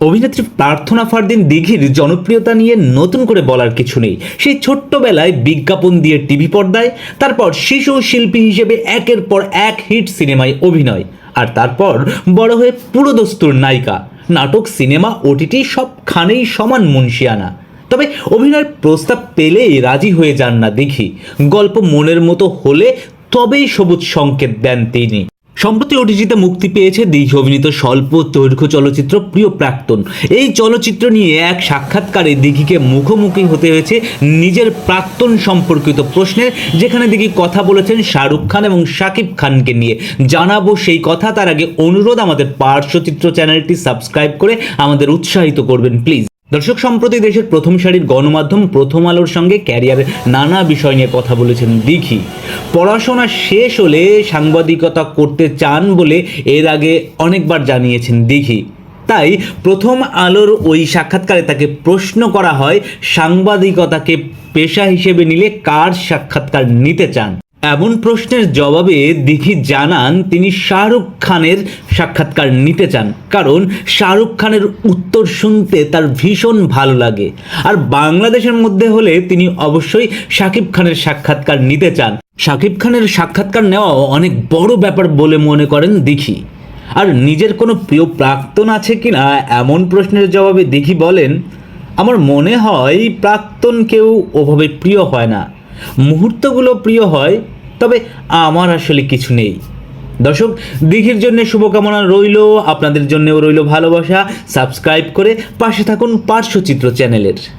অভিনেত্রী প্রার্থনা ফারদিন দিঘির জনপ্রিয়তা নিয়ে নতুন করে বলার কিছু নেই। সেই ছোট্টবেলায় বিজ্ঞাপন দিয়ে টিভি পর্দায়, তারপর শিশু শিল্পী হিসেবে একের পর এক হিট সিনেমায় অভিনয়। আর তারপর বড় হয়ে পুরোদস্তুর নায়িকা। নাটক, সিনেমা, ওটিটি সবখানেই সমান মুন্সিয়ানা। তবে অভিনয়ের প্রস্তাব পেলেই রাজি হয়ে যান না দেখি গল্প মনের মতো হলে তবেই সবুজ সংকেত দেন তিনি। সম্প্রতি ওটিজিতে মুক্তি পেয়েছে দীঘি অভিনীত স্বল্প দৈর্ঘ্য চলচ্চিত্র প্রিয় প্রাক্তন। এই চলচ্চিত্র নিয়ে এক সাক্ষাৎকারে দিঘিকে মুখোমুখি হতে হয়েছে নিজের প্রাক্তন সম্পর্কিত প্রশ্নের যেখানে দিঘি কথা বলেছেন শাহরুখ খান এবং শাকিব খানকে নিয়ে। জানাব সেই কথা, তার আগে অনুরোধ, আমাদের পার্শ্বচিত্র চ্যানেলটি সাবস্ক্রাইব করে আমাদের উৎসাহিত করবেন, প্লিজ। দর্শক, সম্প্রতি দেশের প্রথম সারির গণমাধ্যম প্রথম আলোর সঙ্গে ক্যারিয়ারের নানা বিষয় নিয়ে কথা বলেছেন দিঘি। পড়াশোনা শেষ হলে সাংবাদিকতা করতে চান বলে এর আগে অনেকবার জানিয়েছেন দিঘি। তাই প্রথম আলোর ওই সাক্ষাৎকারে তাকে প্রশ্ন করা হয়, সাংবাদিকতাকে পেশা হিসেবে নিলে কার সাক্ষাৎকার নিতে চান? এমন প্রশ্নের জবাবে দিঘি জানান তিনি শাহরুখ খানের সাক্ষাৎকার নিতে চান। কারণ শাহরুখ খানের উত্তর শুনতে তার ভীষণ ভালো লাগে। আর বাংলাদেশের মধ্যে হলে তিনি অবশ্যই শাকিব খানের সাক্ষাৎকার নিতে চান। শাকিব খানের সাক্ষাৎকার নেওয়া অনেক বড় ব্যাপার বলে মনে করেন দিঘি। আর নিজের কোনো প্রিয় প্রাক্তন আছে কিনা এমন প্রশ্নের জবাবে দিঘি বলেন, আমার মনে হয় প্রাক্তন কেউ ওভাবে প্রিয় হয় না। মুহূর্তগুলো প্রিয় হয়, তবে আমার আসলে কিছু নেই। দর্শক, দিঘির জন্য শুভকামনা রইল, আপনাদের জন্যও রইল ভালোবাসা। সাবস্ক্রাইব করে পাশে থাকুন পার্শ্বচিত্র চ্যানেলের।